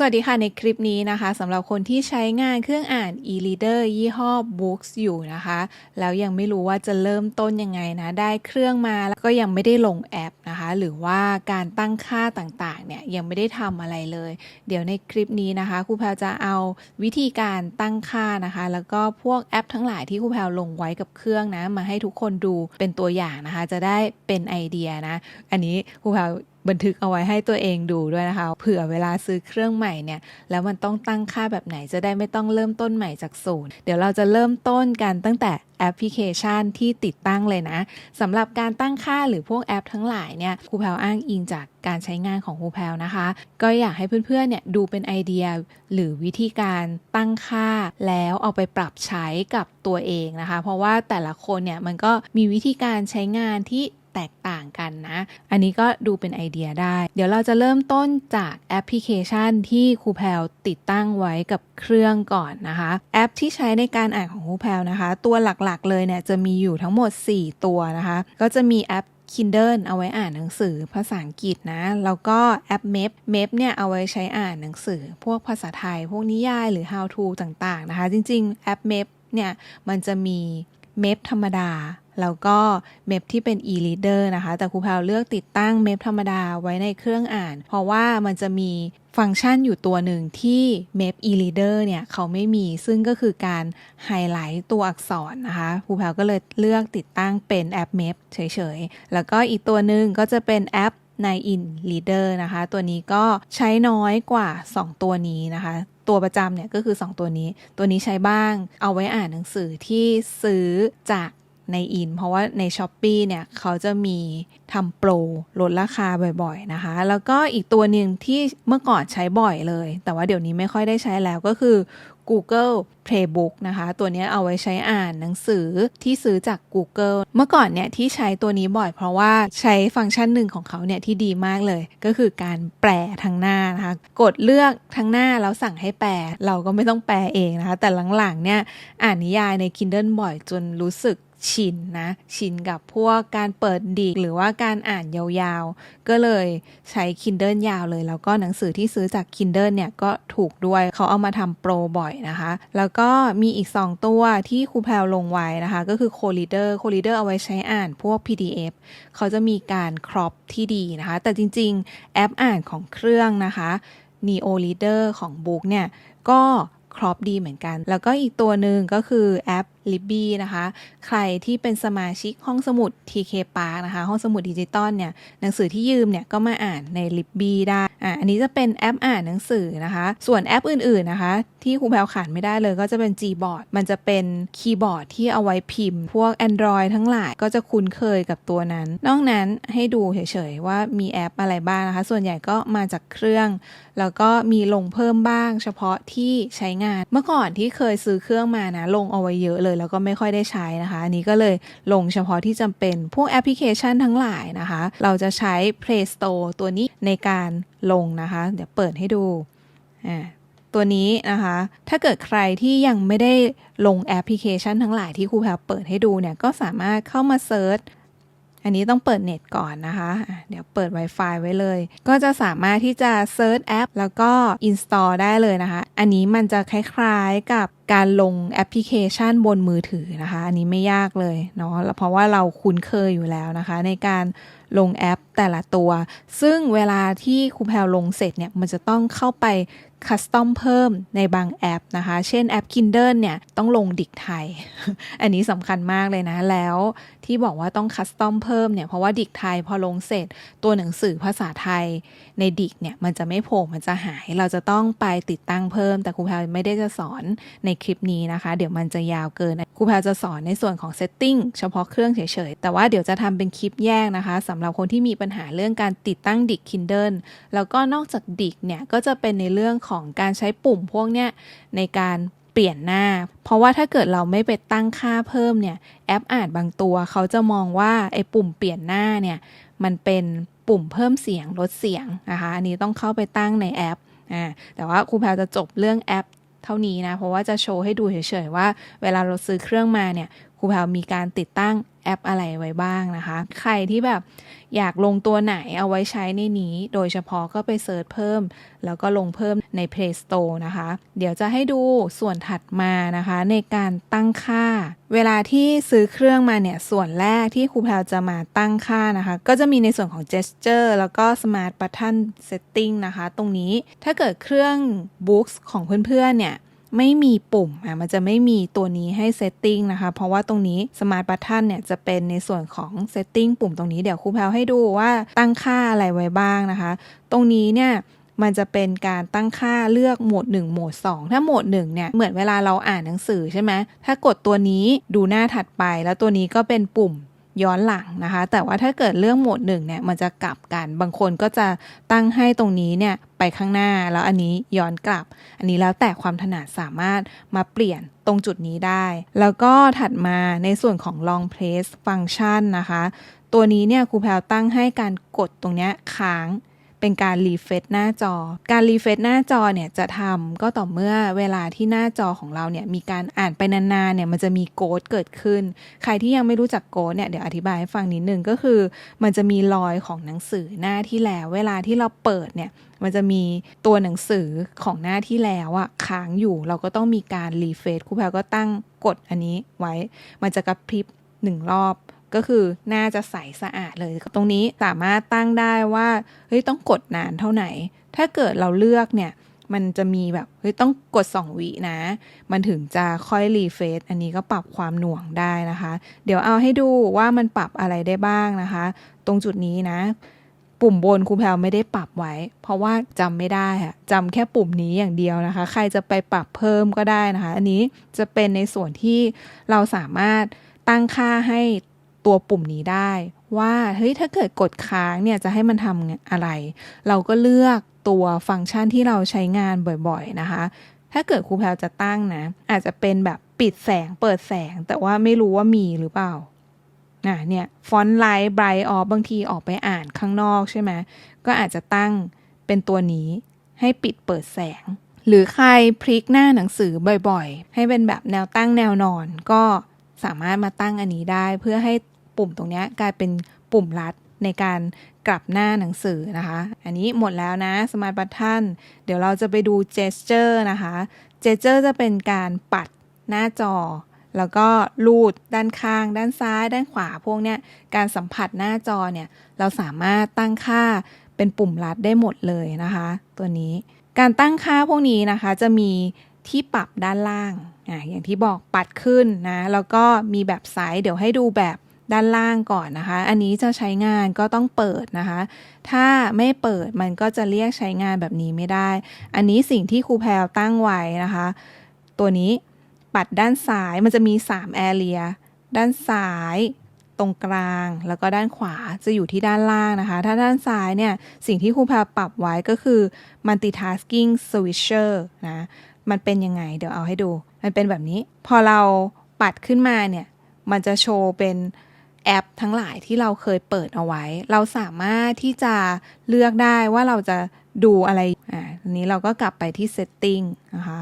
สวัสดีค่ะในคลิปนี้นะคะสำหรับคนที่ใช้งานเครื่องอ่าน e-reader ยี่ห้อ Books อยู่นะคะ แล้วยังไม่รู้ว่าจะเริ่มต้นยังไงนะ ได้เครื่องมาแล้วก็ยังไม่ได้ลงแอปนะคะ หรือว่าการตั้งค่าต่างๆ เนี่ยยังไม่ได้ทำอะไรเลย เดี๋ยวในคลิปนี้นะคะครูแพลจะเอาวิธีการตั้งค่านะคะ แล้วก็พวกแอปทั้งหลายที่ครูแพลลงไว้กับเครื่องนะ มาให้ทุกคนดูเป็นตัวอย่างนะคะ จะได้เป็นไอเดียนะ อันนี้ครูแพล บันทึกเอาไว้ให้ตัวเองดูด้วยนะคะ เผื่อเวลาซื้อเครื่องใหม่เนี่ย แล้วมันต้องตั้งค่าแบบไหนจะได้ไม่ต้องเริ่มต้นใหม่จากศูนย์ เดี๋ยวเราจะเริ่มต้นกันตั้งแต่แอปพลิเคชันที่ติดตั้งเลยนะสำหรับการตั้งค่าหรือพวกแอปทั้งหลายเนี่ยครูแพลอ้างอิงจากการใช้งานของครูแพลนะคะ ก็อยากให้เพื่อนๆเนี่ยดูเป็นไอเดียหรือวิธีการตั้งค่า แล้วเอาไปปรับใช้กับตัวเองนะคะ เพราะว่าแต่ละคนเนี่ยมันก็มีวิธีการใช้งานที่ แตกต่างกันนะ อันนี้ก็ดูเป็นไอเดียได้ เดี๋ยวเราจะเริ่มต้นจากแอปพลิเคชันที่ครูแพลติดตั้งไว้กับเครื่องก่อนนะคะ แอปที่ใช้ในการอ่านของครูแพลนะคะ ตัวหลักๆ เลยเนี่ยจะมีอยู่ทั้งหมด 4 ตัวนะคะ ก็จะมีแอป Kindle เอาไว้อ่านหนังสือภาษาอังกฤษนะ แล้วก็แอป Map Map เนี่ยเอาไว้ใช้อ่านหนังสือ พวกภาษาไทย พวกนิยายหรือ how to ต่างๆนะคะ จริง ๆ แอป Map เนี่ยมันจะมี Map ธรรมดา แล้วก็เมพที่เป็น e-reader นะคะ แต่ครูแพลเลือกติดตั้งเมพธรรมดาไว้ในเครื่องอ่าน เพราะว่ามันจะมีฟังก์ชันอยู่ตัวหนึ่งที่เมพ e-reader เนี่ย เขาไม่มีซึ่งก็คือการไฮไลท์ตัวอักษรนะคะครูแพลก็เลยเลือกติดตั้งเป็นแอปเมพเฉยๆ แล้วก็อีกตัวหนึ่งก็จะเป็นแอปใน in reader นะคะ ตัวนี้ก็ใช้น้อยกว่า 2 ตัวนี้นะคะ ตัวประจำเนี่ยก็คือ 2 ตัวนี้ ตัวนี้ใช้บ้าง เอาไว้อ่านหนังสือที่ซื้อจาก ในอิน เพราะว่าใน s h อ p e e เนี่ยเขาจะมีทำโปรลดราคาบ่อยๆนะคะ แล้วก็อีกตัวหนึ่งที่เมื่อก่อนใช้บ่อยเลย แต่ว่าเดี๋ยวนี้ไม่ค่อยได้ใช้แล้วก็คือ Google Playbook นะคะ ตัวนี้เอาไว้ใช้อ่านหนังสือที่ซื้อจาก Google เมื่อก่อนเนี่ยที่ใช้ตัวนี้บ่อยเพราะว่าใช้ฟังก์ชันหนึ่งของเขาเนี่ยที่ดีมากเลย ก็คือการแปลทางหน้านะคะ กดเลือกทางหน้าแล้วสั่งให้แปล เราก็ไม่ต้องแปลเองนะคะ แต่หลังๆเนี่ยอ่านนิยายใน Kindle บ่อยจนรู้สึก ชินนะ ชินกับพวกการเปิดดีกหรือว่าการอ่านยาวๆ ก็เลยใช้ Kindle ยาวเลย แล้วก็หนังสือที่ซื้อจาก Kindle เนี่ยก็ถูกด้วยเขาเอามาทำโปรบ่อยนะคะ แล้วก็มีอีก 2 ตัวที่ครูแพลวลงไว้นะคะ ก็คือ Co-reader Co-reader เอาไว้ใช้อ่านพวก PDF เขาจะมีการครอปที่ดีนะคะ แต่จริงๆ แอปอ่านของเครื่องนะคะ Neo Reader ของ Book เนี่ยก็ครอปดีเหมือนกัน แล้วก็อีกตัวหนึ่งก็คือแอป Libby นะคะ ใครที่เป็นสมาชิกห้องสมุด TK Park นะคะ ห้องสมุดดิจิตอลเนี่ย หนังสือที่ยืมเนี่ยก็มาอ่านใน Libby ได้ อะอันนี้จะเป็นแอปอ่านหนังสือนะคะ ส่วนแอปอื่นๆนะคะ ที่ครูแพลขาดไม่ได้เลยก็จะเป็น Gboard มันจะเป็นคีย์บอร์ดที่เอาไว้พิมพ์ พวก Android ทั้งหลายก็จะคุ้นเคยกับตัวนั้น นอกนั้นให้ดูเฉยๆว่ามีแอปอะไรบ้างนะคะ ส่วนใหญ่ก็มาจากเครื่อง แล้วก็มีลงเพิ่มบ้าง เฉพาะที่ใช้งาน เมื่อก่อนที่เคยซื้อเครื่องมานะลงเอาไว้เยอะเลยแล้วก็ไม่ค่อยได้ใช้นะคะ อันนี้ก็เลยลงเฉพาะที่จำเป็น พวกแอปพลิเคชันทั้งหลายนะคะ เราจะใช้ Play Store ตัวนี้ในการลงนะคะ เดี๋ยวเปิดให้ดูอ่าตัวนี้นะคะ ถ้าเกิดใครที่ยังไม่ได้ลงแอปพลิเคชันทั้งหลายที่ครูแพลเปิดให้ดูเนี่ย ก็สามารถเข้ามาเซิร์ช อันนี้ต้องเปิดเน็ตก่อนนะคะ เดี๋ยวเปิด Wi-Fi ไว้เลย ก็จะสามารถที่จะเซิร์ชแอปแล้วก็ install ได้เลยนะคะ อันนี้มันจะคล้ายๆกับการลงแอปพลิเคชันบนมือถือนะคะ อันนี้ไม่ยากเลยเนาะเพราะว่าเราคุ้นเคยอยู่แล้วนะคะ ในการลงแอปแต่ละตัว ซึ่งเวลาที่ครูแพลลงเสร็จเนี่ย มันจะต้องเข้าไปคัสตอมเพิ่มในบางแอปนะคะ เช่นแอป Kindle เนี่ยต้องลงดิกไทย อันนี้สำคัญมากเลยนะ แล้วที่บอกว่าต้องคัสตอมเพิ่มเนี่ย เพราะว่าดิกไทยพอลงเสร็จตัวหนังสือภาษาไทยในดิกเนี่ย มันจะไม่โผล่มันจะหาย เราจะต้องไปติดตั้งเพิ่ม แต่ครูแพลไม่ได้จะสอนในคลิปนี้นะคะ เดี๋ยวมันจะยาวเกินครูแพลจะสอนในส่วนของเซตติ้งเฉพาะเครื่องเฉยๆแต่ว่าเดี๋ยวจะทำเป็นคลิปแยกนะคะสำหรับคนที่มีปัญหาเรื่องการติดตั้งดิก Kindle แล้วก็นอกจากดิกเนี่ยก็จะเป็นในเรื่องของการใช้ปุ่มพวกเนี้ยในการเปลี่ยนหน้า เพราะว่าถ้าเกิดเราไม่ไปตั้งค่าเพิ่มเนี่ยแอปอ่านบางตัว เขาจะมองว่าไอ้ปุ่มเปลี่ยนหน้าเนี่ยมันเป็นปุ่มเพิ่มเสียงลดเสียงนะคะอันนี้ต้องเข้าไปตั้งในแอปอ่าแต่ว่าครูแพลจะจบเรื่องแอปเท่านี้นะ เพราะว่าจะโชว์ให้ดูเฉยๆว่า เวลาเราซื้อเครื่องมาเนี่ย ครูแพลมีการติดตั้งแอปอะไรไว้บ้างนะคะ ใครที่แบบอยากลงตัวไหนเอาไว้ใช้ในนี้ โดยเฉพาะก็ไปเซิร์ชเพิ่ม แล้วก็ลงเพิ่มใน Play Store นะคะ เดี๋ยวจะให้ดูส่วนถัดมานะคะ ในการตั้งค่า เวลาที่ซื้อเครื่องมาเนี่ย ส่วนแรกที่ครูแพลวจะมาตั้งค่านะคะ ก็จะมีในส่วนของ gesture แล้วก็ smart button setting นะคะ ตรงนี้ถ้าเกิดเครื่อง books ของเพื่อนๆเนี่ย ไม่มีปุ่มอะมันจะไม่มีตัวนี้ให้เซตติ้งนะคะ เพราะว่าตรงนี้ Smart Button เนี่ยจะเป็นในส่วนของเซตติ้งปุ่มตรงนี้เดี๋ยวครูแพลให้ดูว่าตั้งค่าอะไรไว้บ้างนะคะ ตรงนี้เนี่ยมันจะเป็นการตั้งค่าเลือกโหมด 1 โหมด 2 ถ้าโหมด1เนี่ยเหมือนเวลาเราอ่านหนังสือใช่ไหมถ้ากดตัวนี้ดูหน้าถัดไป แล้วตัวนี้ก็เป็นปุ่ม ย้อนหลังนะคะ แต่ว่าถ้าเกิดเรื่องโหมดหนึ่งเนี่ยมันจะกลับกัน บางคนก็จะตั้งให้ตรงนี้เนี่ยไปข้างหน้าแล้วอันนี้ย้อนกลับ อันนี้แล้วแต่ความถนัดสามารถมาเปลี่ยนตรงจุดนี้ได้ แล้วก็ถัดมาในส่วนของ long press function นะคะ ตัวนี้เนี่ยครูแพลวตั้งให้การกดตรงเนี้ยค้าง เป็นการรีเฟซหน้าจอ การรีเฟซหน้าจอเนี่ยจะทำก็ต่อเมื่อเวลาที่หน้าจอของเราเนี่ยมีการอ่านไปนานๆเนี่ยมันจะมีโกดเกิดขึ้น ใครที่ยังไม่รู้จักโกดเนี่ยเดี๋ยวอธิบายให้ฟังนิดนึงก็คือ มันจะมีรอยของหนังสือหน้าที่แล้ว เวลาที่เราเปิดเนี่ยมันจะมีตัวหนังสือของหน้าที่แล้วอะค้างอยู่ เราก็ต้องมีการรีเฟซครูแพลก็ตั้งกดอันนี้ไว้ มันจะกระพริบหนึ่งรอบ ก็คือน่าจะใสสะอาดเลย ตรงนี้สามารถตั้งได้ว่าเฮ้ยต้องกดนานเท่าไหร่ ถ้าเกิดเราเลือกเนี่ยมันจะมีแบบเฮ้ยต้องกด 2 วินะ มันถึงจะค่อยรีเฟซอันนี้ก็ปรับความหน่วงได้นะคะ เดี๋ยวเอาให้ดูว่ามันปรับอะไรได้บ้างนะคะ ตรงจุดนี้นะ ปุ่มบนครูแพลไม่ได้ปรับไว้ เพราะว่าจำไม่ได้อะจำแค่ปุ่มนี้อย่างเดียวนะคะ ใครจะไปปรับเพิ่มก็ได้นะคะ อันนี้จะเป็นในส่วนที่เราสามารถตั้งค่าให้ ตัวปุ่มนี้ได้ ว่าเฮ้ยถ้าเกิดกดค้างเนี่ยจะให้มันทำอะไร เราก็เลือกตัวฟังก์ชันที่เราใช้งานบ่อยๆนะคะ ถ้าเกิดครูแพลวจะตั้งนะ อาจจะเป็นแบบปิดแสงเปิดแสงแต่ว่าไม่รู้ว่ามีหรือเปล่าอะเนี่ยฟอนต์ไลท์ไบรท์ออฟบางทีออกไปอ่านข้างนอกใช่ไหมก็อาจจะตั้งเป็นตัวนี้ให้ปิดเปิดแสง หรือใครพลิกหน้าหนังสือบ่อยๆ ให้เป็นแบบแนวตั้งแนวนอนก็สามารถมาตั้งอันนี้ได้เพื่อให้ ปุ่มตรงนี้กลายเป็นปุ่มลัดในการกลับหน้าหนังสือนะคะ อันนี้หมดแล้วนะ Smart Button เดี๋ยวเราจะไปดู Gesture นะคะ Gesture จะเป็นการปัดหน้าจอ แล้วก็ลูดด้านข้าง ด้านซ้าย ด้านขวาพวกเนี้ยการสัมผัสหน้าจอเนี่ยเราสามารถตั้งค่าเป็นปุ่มลัดได้หมดเลยนะคะ ตัวนี้การตั้งค่าพวกนี้นะคะจะมีที่ปรับด้านล่างอ่าอย่างที่บอกปัดขึ้นนะ แล้วก็มีแบบไซส์เดี๋ยวให้ดูแบบ ด้านล่างก่อนนะคะ อันนี้จะใช้งานก็ต้องเปิดนะคะ ถ้าไม่เปิดมันก็จะเรียกใช้งานแบบนี้ไม่ได้ อันนี้สิ่งที่ครูแพลตั้งไว้นะคะ ตัวนี้ปัดด้านซ้ายมันจะมี3แอเรียด้านซ้ายตรงกลาง แล้วก็ด้านขวาจะอยู่ที่ด้านล่างนะคะ ถ้าด้านซ้ายเนี่ย สิ่งที่ครูแพลปรับไว้ก็คือ multitasking switcher นะ มันเป็นยังไง เดี๋ยวเอาให้ดู มันเป็นแบบนี้ พอเราปัดขึ้นมาเนี่ย มันจะโชว์เป็น แอปทั้งหลายที่เราเคยเปิดเอาไว้ เราสามารถที่จะเลือกได้ว่าเราจะดูอะไร อ่าทีนี้เราก็กลับไปที่ setting นะคะ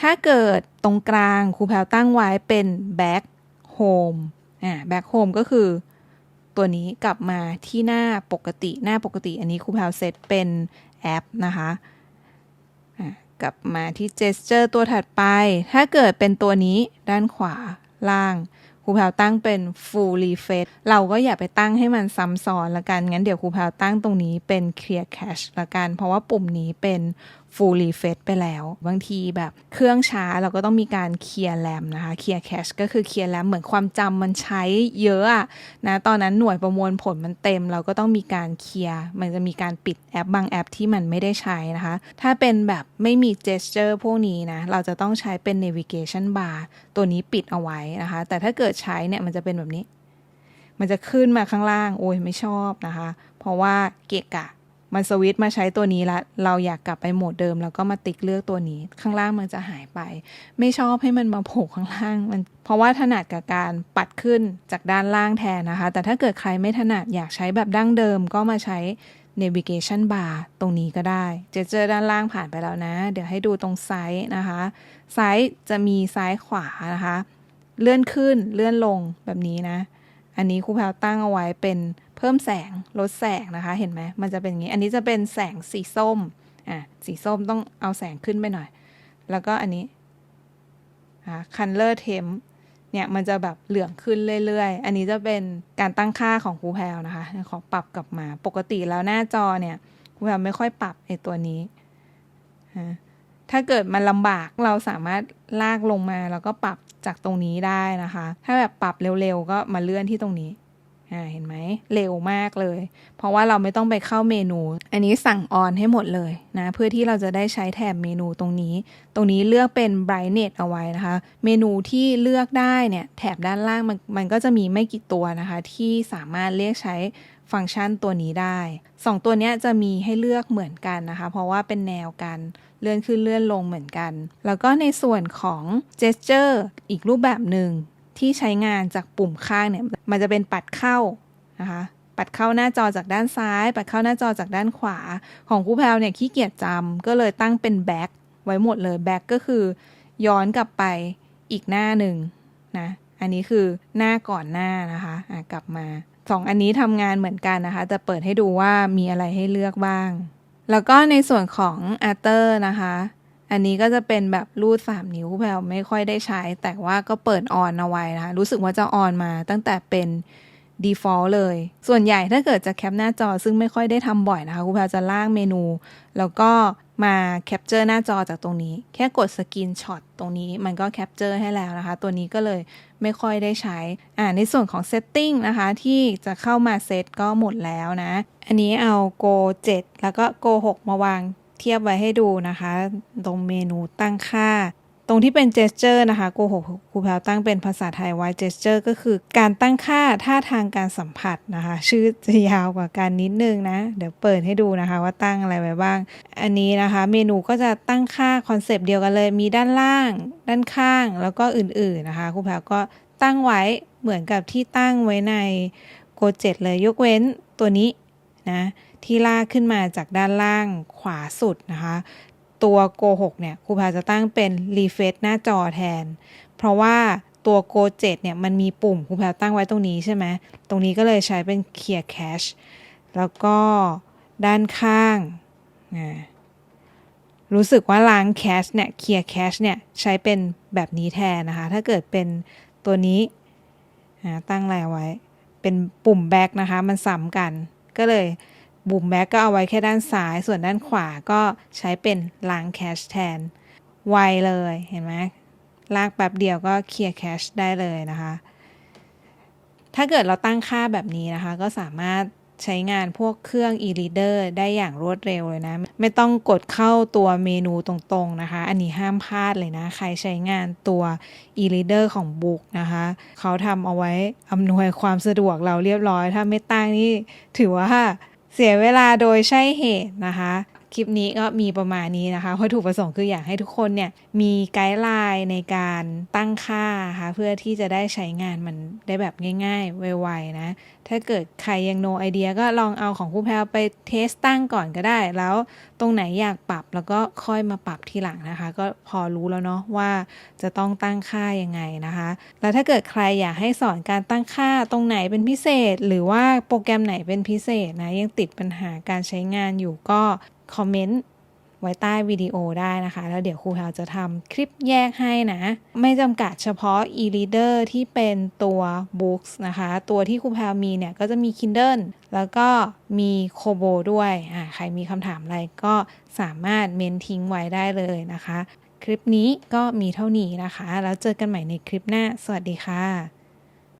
ถ้าเกิดตรงกลางครูแพลวตั้งไว้เป็น back home อ่า back home ก็คือตัวนี้กลับมาที่หน้าปกติ หน้าปกติ อันนี้ครูแพลวเซตเป็นแอปนะคะกลับมาที่ gesture ตัวถัดไป ถ้าเกิดเป็นตัวนี้ด้านขวาล่าง ครูแพลวตั้งเป็น full refresh เราก็อย่าไปตั้งให้มันซ้ำซ้อนละกัน งั้นเดี๋ยวครูแพลวตั้งตรงนี้เป็น clear cache ละกัน เพราะว่าปุ่มนี้เป็น full refresh ไปแล้ว บางทีแบบเครื่องช้าเราก็ต้องมีการเคลียร์แรมนะคะเคลียร์แคชก็คือเคลียร์แรมเหมือนความจำมันใช้เยอะนะตอนนั้นหน่วยประมวลผลมันเต็ม เราก็ต้องมีการเคลียร์มันจะมีการปิดแอปบางแอปที่มันไม่ได้ใช้นะคะ ถ้าเป็นแบบไม่มี gesture พวกนี้นะเราจะต้องใช้เป็น navigation bar ตัวนี้ปิดเอาไว้นะคะ แต่ถ้าเกิดใช้เนี่ยมันจะเป็นแบบนี้ มันจะขึ้นมาข้างล่างโอ้ยไม่ชอบนะคะ เพราะว่าเกะกะ มันสวิตช์มาใช้ตัวนี้ละเราอยากกลับไปโหมดเดิม แล้วก็มาติ๊กเลือกตัวนี้ ข้างล่างมันจะหายไป ไม่ชอบให้มันมาโผล่ข้างล่างมัน เพราะว่าถนัดกับการปัดขึ้นจากด้านล่างแทนนะคะ แต่ถ้าเกิดใครไม่ถนัดอยากใช้แบบดั้งเดิมก็มาใช้ navigation bar ตรงนี้ก็ได้เจเจอด้านล่างผ่านไปแล้วนะ เดี๋ยวให้ดูตรงไซส์นะคะไซส์จะมีซ้ายขวานะคะ เลื่อนขึ้นเลื่อนลงแบบนี้นะ อันนี้ครูแพลตั้งเอาไว้เป็นเพิ่มแสงลดแสงนะคะ เห็นไหมมันจะเป็นอย่างนี้ อันนี้จะเป็นแสงสีส้มอะสีส้มต้องเอาแสงขึ้นไปหน่อย แล้วก็อันนี้อะ color temp เนี่ยมันจะแบบเหลืองขึ้นเรื่อยๆ อันนี้จะเป็นการตั้งค่าของครูแพลนะคะ ขอปรับกลับมา ปกติแล้วหน้าจอเนี่ยครูแพลไม่ค่อยปรับไอ้ตัวนี้ ถ้าเกิดมันลำบากเราสามารถลากลงมาแล้วก็ปรับจากตรงนี้ได้นะคะ ถ้าแบบปรับเร็วๆก็มาเลื่อนที่ตรงนี้อ่าเห็นไหมเร็วมากเลย เพราะว่าเราไม่ต้องไปเข้าเมนู อันนี้สั่งออนให้หมดเลยนะเพื่อที่เราจะได้ใช้แถบเมนูตรงนี้ ตรงนี้เลือกเป็น brightness เอาไว้นะคะ เมนูที่เลือกได้เนี่ยแถบด้านล่างมันมันก็จะมีไม่กี่ตัวนะคะ ที่สามารถเรียกใช้ฟังก์ชันตัวนี้ได้ 2 ตัวนี้จะมีให้เลือกเหมือนกันนะคะ เพราะว่าเป็นแนวกัน เลื่อนขึ้นเลื่อนลงเหมือนกัน แล้วก็ในส่วนของ gesture อีกรูปแบบหนึ่งที่ใช้งานจากปุ่มข้างเนี่ย มันจะเป็นปัดเข้านะคะปัดเข้าหน้าจอจากด้านซ้าย ปัดเข้าหน้าจอจากด้านขวา ของครูแพลวเนี่ยขี้เกียจจำก็เลยตั้งเป็นแบ็คไว้หมดเลยแบ็คก็คือ ย้อนกลับไปอีกหน้าหนึ่งนะอันนี้คือหน้าก่อนหน้านะคะะกลับมาสองอันนี้ทำงานเหมือนกันนะคะ จะเปิดให้ดูว่ามีอะไรให้เลือกบ้าง แล้วก็ในส่วนของอัตเตอร์นะคะ อันนี้ก็จะเป็นแบบรูด 3 นิ้วแพลไม่ค่อยได้ใช้ แต่ว่าก็เปิดออนเอาไว้นะคะ รู้สึกว่าจะออนมาตั้งแต่เป็น default เลย ส่วนใหญ่ถ้าเกิดจะแคปหน้าจอซึ่งไม่ค่อยได้ทำบ่อยนะคะ คุณแพลจะลางเมนู แล้วก็มาแคปเจอร์หน้าจอจากตรงนี้ แค่กดสกินช็อตตรงนี้มันก็แคปเจอร์ให้แล้วนะคะ ตัวนี้ก็เลยไม่ค่อยได้ใช้ อ่าในส่วนของ setting นะคะ ที่จะเข้ามาเซตก็หมดแล้วนะ อันนี้เอา go 7 แล้วก็ go 6 มาวางเทียบไว้ให้ดูนะคะ ตรงเมนูตั้งค่า ตรงที่เป็น gesture นะคะโกหกครูแพลวตั้งเป็นภาษาไทยไว้ gesture ก็คือการตั้งค่าท่าทางการสัมผัสนะคะ ชื่อจะยาวกว่ากันนิดนึงนะ เดี๋ยวเปิดให้ดูนะคะว่าตั้งอะไรไว้บ้าง อันนี้นะคะเมนูก็จะตั้งค่าคอนเซปต์เดียวกันเลย มีด้านล่าง ด้านข้างแล้วก็อื่นๆนะคะครูแพลวก็ตั้งไว้เหมือนกับที่ตั้งไว้ในโกเจ็เลยยกเว้นตัวนี้นะที่ลากขึ้นมาจากด้านล่างขวาสุดนะคะ ตัวโก6เนี่ยครูพาจะตั้งเป็นรีเฟซหน้าจอแทน เพราะว่าตัวโก7เนี่ยมันมีปุ่มครูพาตั้งไว้ตรงนี้ใช่ไหมตรงนี้ก็เลยใช้เป็นเคลียร์แคชแล้วก็ด้านข้างรู้สึกว่าล้างแคชเนี่ยเคลียร์แคชเนี่ยใช้เป็นแบบนี้แทนนะคะ ถ้าเกิดเป็นตัวนี้ตั้งอะไรไว้ เป็นปุ่มแบ็กนะคะ มันซ้ำกันก็เลย บุ่มแบ็กก็เอาไว้แค่ด้านซ้าย ส่วนด้านขวาก็ใช้เป็นล้างแคชแทน ไวเลยเห็นไหมลากแป๊บเดียวก็เคลียร์แคชได้เลยนะคะ ถ้าเกิดเราตั้งค่าแบบนี้นะคะ ก็สามารถใช้งานพวกเครื่อง e-reader ได้อย่างรวดเร็วเลยนะ ไม่ต้องกดเข้าตัวเมนูตรงๆนะคะ อันนี้ห้ามพลาดเลยนะ ใครใช้งานตัว e-reader ของ Book นะคะ เขาทำเอาไว้อำนวยความสะดวกเราเรียบร้อย ถ้าไม่ตั้งนี่ถือว่า เสียเวลาโดยใช่เหตุนะคะ คลิปนี้ก็มีประมาณนี้นะคะวัตถุประสงค์คืออยากให้ทุกคนเนี่ยมีไกด์ไลน์ในการตั้งค่าค่ะเพื่อที่จะได้ใช้งานมันได้แบบง่าย ๆ ไวๆนะ ถ้าเกิดใครยังโนไอเดียก็ลองเอาของครูแพลไปเทสตั้งก่อนก็ได้ แล้วตรงไหนอยากปรับแล้วก็ค่อยมาปรับทีหลังนะคะ ก็พอรู้แล้วเนาะว่าจะต้องตั้งค่ายังไงนะคะ แล้วถ้าเกิดใครอยากให้สอนการตั้งค่าตรงไหนเป็นพิเศษ หรือว่าโปรแกรมไหนเป็นพิเศษนะยังติดปัญหาการใช้งานอยู่ก็ คอมเมนต์ไว้ใต้วิดีโอได้นะคะ แล้วเดี๋ยวครูแพลจะทำคลิปแยกให้นะ ไม่จำกัดเฉพาะ e-reader ที่เป็นตัว books นะคะ ตัวที่ครูแพลมีเนี่ย ก็จะมี Kindle แล้วก็มี Kobo ด้วยอ่าใครมีคำถามอะไรก็สามารถเมนทิ้งไว้ได้เลยนะคะ คลิปนี้ก็มีเท่านี้นะคะ แล้วเจอกันใหม่ในคลิปหน้า สวัสดีค่ะ